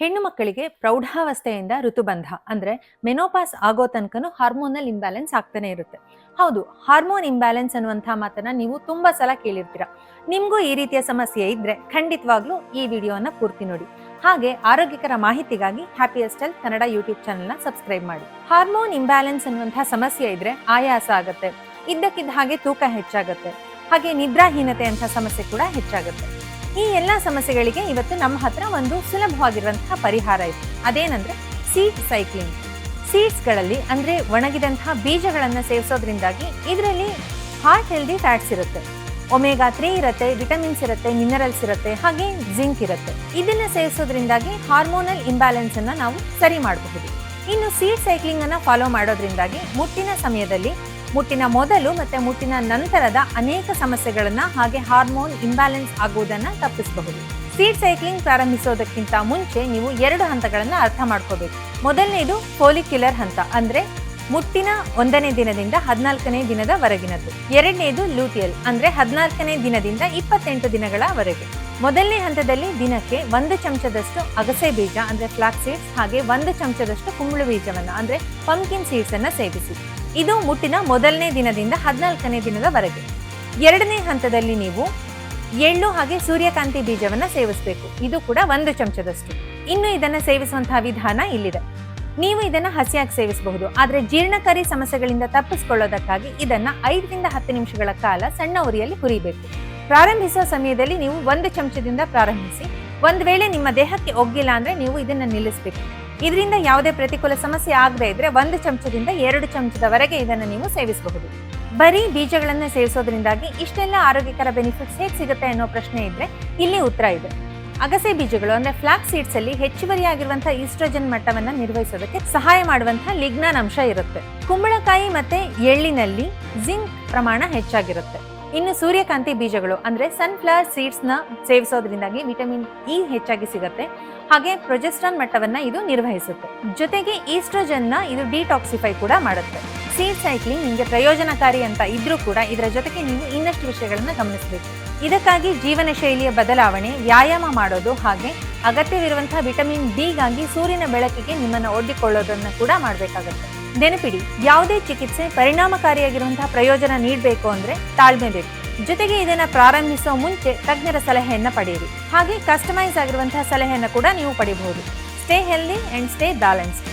ಹೆಣ್ಣು ಮಕ್ಕಳಿಗೆ ಪ್ರೌಢಾವಸ್ಥೆಯಿಂದ ಋತುಬಂಧ, ಅಂದ್ರೆ ಮೆನೋಪಾಸ್ ಆಗೋ ತನಕನೂ ಹಾರ್ಮೋನಲ್ ಇಂಬ್ಯಾಲೆನ್ಸ್ ಆಗ್ತಾನೆ ಇರುತ್ತೆ. ಹೌದು, ಹಾರ್ಮೋನ್ ಇಂಬ್ಯಾಲೆನ್ಸ್ ಅನ್ನುವಂಥ ಮಾತನ್ನ ನೀವು ತುಂಬಾ ಸಲ ಕೇಳಿರ್ತೀರ. ನಿಮಗೂ ಈ ರೀತಿಯ ಸಮಸ್ಯೆ ಇದ್ರೆ ಖಂಡಿತವಾಗ್ಲೂ ಈ ವಿಡಿಯೋನ ಪೂರ್ತಿ ನೋಡಿ. ಹಾಗೆ ಆರೋಗ್ಯಕರ ಮಾಹಿತಿಗಾಗಿ ಹ್ಯಾಪಿಯಸ್ಟ್ ಹೆಲ್ತ್ ಕನ್ನಡ ಯೂಟ್ಯೂಬ್ ಚಾನೆಲ್ನ ಸಬ್ಸ್ಕ್ರೈಬ್ ಮಾಡಿ. ಹಾರ್ಮೋನ್ ಇಂಬ್ಯಾಲೆನ್ಸ್ ಅನ್ನುವಂಥ ಸಮಸ್ಯೆ ಇದ್ರೆ ಆಯಾಸ ಆಗತ್ತೆ. ಇದ್ದಕ್ಕಿದ್ದ ಹಾಗೆ ತೂಕ ಹೆಚ್ಚಾಗತ್ತೆ. ಹಾಗೆ ನಿದ್ರಾಹೀನತೆ ಅಂತ ಸಮಸ್ಯೆ ಕೂಡ ಹೆಚ್ಚಾಗುತ್ತೆ. ಈ ಎಲ್ಲ ಸಮಸ್ಯೆಗಳಿಗೆ ಇವತ್ತು ನಮ್ಮ ಹತ್ರ ಒಂದು ಸುಲಭವಾಗಿರುವಂತಹ ಪರಿಹಾರ ಇದೆ. ಅದೇನಂದ್ರೆ ಸೀಡ್ ಸೈಕ್ಲಿಂಗ್ ಸೀಡ್ಸ್ಗಳಲ್ಲಿ ಅಂದ್ರೆ ಒಣಗಿದಂತಹ ಬೀಜಗಳನ್ನು ಸೇವಿಸೋದ್ರಿಂದಾಗಿ ಇದರಲ್ಲಿ ಹಾರ್ಟ್ ಹೆಲ್ದಿ ಫ್ಯಾಟ್ಸ್ ಇರುತ್ತೆ. ಒಮೆಗಾ ತ್ರೀ ಇರುತ್ತೆ ವಿಟಮಿನ್ಸ್ ಇರುತ್ತೆ ಮಿನರಲ್ಸ್ ಇರುತ್ತೆ, ಹಾಗೆ ಜಿಂಕ್ ಇರುತ್ತೆ. ಇದನ್ನ ಸೇವಿಸೋದ್ರಿಂದಾಗಿ ಹಾರ್ಮೋನಲ್ ಇಂಬ್ಯಾಲೆನ್ಸ್ ಅನ್ನ ನಾವು ಸರಿ ಮಾಡಬಹುದು. ಇನ್ನು ಸೀಡ್ ಸೈಕ್ಲಿಂಗ್ ಅನ್ನ ಫಾಲೋ ಮಾಡೋದ್ರಿಂದಾಗಿ ಮುಟ್ಟಿನ ಸಮಯದಲ್ಲಿ ಮುಟ್ಟಿನ ಮೊದಲು ಮತ್ತೆ ಮುಟ್ಟಿನ ನಂತರದ ಅನೇಕ ಸಮಸ್ಯೆಗಳನ್ನ ಹಾಗೆ ಹಾರ್ಮೋನ್ ಇಂಬ್ಯಾಲೆನ್ಸ್ ಆಗುವುದನ್ನ ತಪ್ಪಿಸಬಹುದು. ಸೀಡ್ ಸೈಕ್ಲಿಂಗ್ ಪ್ರಾರಂಭಿಸೋದಕ್ಕಿಂತ ಮುಂಚೆ ನೀವು ಎರಡು ಹಂತಗಳನ್ನ ಅರ್ಥ ಮಾಡ್ಕೋಬೇಕು. ಮೊದಲನೇದು ಫೋಲಿಕ್ಯುಲರ್ ಹಂತ, ಅಂದ್ರೆ ಮುಟ್ಟಿನ ಒಂದನೇ ದಿನದಿಂದ ಹದಿನಾಲ್ಕನೇ ದಿನದವರೆಗಿನದ್ದು. ಎರಡನೇದು ಲೂಟಿಯಲ್, ಅಂದ್ರೆ ಹದಿನಾಲ್ಕನೇ ದಿನದಿಂದ ಇಪ್ಪತ್ತೆಂಟು ದಿನಗಳವರೆಗೆ. ಮೊದಲನೇ ಹಂತದಲ್ಲಿ ದಿನಕ್ಕೆ ಒಂದು ಚಮಚದಷ್ಟು ಅಗಸೆ ಬೀಜ, ಅಂದ್ರೆ ಫ್ಲಾಕ್ ಸೀಡ್ಸ್ ಹಾಗೆ ಒಂದು ಚಮಚದಷ್ಟು ಕುಂಬಳು ಬೀಜವನ್ನ, ಅಂದ್ರೆ ಪಂಕಿನ್ ಸೀಡ್ಸ್ ಅನ್ನ ಸೇವಿಸಿ. ಇದು ಮುಟ್ಟಿನ ಮೊದಲನೇ ದಿನದಿಂದ ಹದಿನಾಲ್ಕನೇ ದಿನದವರೆಗೆ. ಎರಡನೇ ಹಂತದಲ್ಲಿ ನೀವು ಎಳ್ಳು ಹಾಗೆ ಸೂರ್ಯಕಾಂತಿ ಬೀಜವನ್ನ ಸೇವಿಸಬೇಕು. ಇದು ಕೂಡ ಒಂದು ಚಮಚದಷ್ಟು. ಇನ್ನು ಇದನ್ನ ಸೇವಿಸುವಂತಹ ವಿಧಾನ ಇಲ್ಲಿದೆ. ನೀವು ಇದನ್ನ ಹಸಿಯಾಗಿ ಸೇವಿಸಬಹುದು. ಆದರೆ ಜೀರ್ಣಕಾರಿ ಸಮಸ್ಯೆಗಳಿಂದ ತಪ್ಪಿಸಿಕೊಳ್ಳೋದಕ್ಕಾಗಿ ಇದನ್ನ ಐದರಿಂದ ಹತ್ತು ನಿಮಿಷಗಳ ಕಾಲ ಸಣ್ಣ ಉರಿಯಲ್ಲಿ ಹುರಿಬೇಕು. ಪ್ರಾರಂಭಿಸುವ ಸಮಯದಲ್ಲಿ ನೀವು ಒಂದು ಚಮಚದಿಂದ ಪ್ರಾರಂಭಿಸಿ, ಒಂದು ವೇಳೆ ನಿಮ್ಮ ದೇಹಕ್ಕೆ ಒಗ್ಗಿಲ್ಲ ಅಂದ್ರೆ ನೀವು ಇದನ್ನ ನಿಲ್ಲಿಸಬೇಕು. ಇದರಿಂದ ಯಾವುದೇ ಪ್ರತಿಕೂಲ ಸಮಸ್ಯೆ ಆಗದೆ ಇದ್ರೆ ಒಂದು ಚಮಚದಿಂದ ಎರಡು ಚಮಚದವರೆಗೆ ಇದನ್ನು ನೀವು ಸೇವಿಸಬಹುದು. ಬರೀ ಬೀಜಗಳನ್ನು ಸೇವಿಸೋದ್ರಿಂದಾಗಿ ಇಷ್ಟೆಲ್ಲ ಆರೋಗ್ಯಕರ ಬೆನಿಫಿಟ್ಸ್ ಹೇಗೆ ಸಿಗುತ್ತೆ ಅನ್ನೋ ಪ್ರಶ್ನೆ ಇದ್ರೆ ಇಲ್ಲಿ ಉತ್ತರ ಇದೆ. ಅಗಸೆ ಬೀಜಗಳು ಅಂದ್ರೆ ಫ್ಲಾಕ್ಸ್ ಸೀಡ್ಸ್ ಅಲ್ಲಿ ಹೆಚ್ಚುವರಿಯಾಗಿರುವಂತಹ ಈಸ್ಟ್ರೋಜನ್ ಮಟ್ಟವನ್ನ ನಿರ್ವಹಿಸೋದಕ್ಕೆ ಸಹಾಯ ಮಾಡುವಂತಹ ಲಿಗ್ನಾನ್ ಅಂಶ ಇರುತ್ತೆ. ಕುಂಬಳಕಾಯಿ ಮತ್ತೆ ಎಳ್ಳಿನಲ್ಲಿ ಜಿಂಕ್ ಪ್ರಮಾಣ ಹೆಚ್ಚಾಗಿರುತ್ತೆ. ಇನ್ನು ಸೂರ್ಯಕಾಂತಿ ಬೀಜಗಳು, ಅಂದ್ರೆ ಸನ್ಫ್ಲವರ್ ಸೀಡ್ಸ್ನ ಸೇವಿಸೋದ್ರಿಂದಾಗಿ ವಿಟಮಿನ್ ಇ ಹೆಚ್ಚಾಗಿ ಸಿಗುತ್ತೆ. ಹಾಗೆ ಪ್ರೊಜೆಸ್ಟ್ರಾನ್ ಮಟ್ಟವನ್ನ ಇದು ನಿರ್ವಹಿಸುತ್ತೆ. ಜೊತೆಗೆ ಈಸ್ಟ್ರೋಜನ್ನ ಇದು ಡಿಟಾಕ್ಸಿಫೈ ಕೂಡ ಮಾಡುತ್ತೆ. ಸೀಡ್ ಸೈಕ್ಲಿಂಗ್ ನಿಮಗೆ ಪ್ರಯೋಜನಕಾರಿ ಅಂತ ಇದ್ರೂ ಕೂಡ ಇದರ ಜೊತೆಗೆ ನೀವು ಇನ್ನಷ್ಟು ವಿಷಯಗಳನ್ನು ಗಮನಿಸಬೇಕು. ಇದಕ್ಕಾಗಿ ಜೀವನ ಶೈಲಿಯ ಬದಲಾವಣೆ, ವ್ಯಾಯಾಮ ಮಾಡೋದು ಹಾಗೆ ಅಗತ್ಯವಿರುವಂತಹ ವಿಟಮಿನ್ ಡಿಗಾಗಿ ಸೂರ್ಯನ ಬೆಳಕಿಗೆ ನಿಮ್ಮನ್ನು ಒಡ್ಡಿಕೊಳ್ಳೋದನ್ನು ಕೂಡ ಮಾಡಬೇಕಾಗುತ್ತೆ. ನೆನಪಿಡಿ, ಯಾವುದೇ ಚಿಕಿತ್ಸೆ ಪರಿಣಾಮಕಾರಿಯಾಗಿರುವಂತಹ ಪ್ರಯೋಜನ ನೀಡಬೇಕು ಅಂದ್ರೆ ತಾಳ್ಮೆ ಬೇಕು. ಜೊತೆಗೆ ಇದನ್ನ ಪ್ರಾರಂಭಿಸುವ ಮುಂಚೆ ತಜ್ಞರ ಸಲಹೆಯನ್ನ ಪಡೆಯಿರಿ. ಹಾಗೆ ಕಸ್ಟಮೈಸ್ ಆಗಿರುವಂತಹ ಸಲಹೆಯನ್ನ ಕೂಡ ನೀವು ಪಡೆಯಬಹುದು. Stay healthy and stay balanced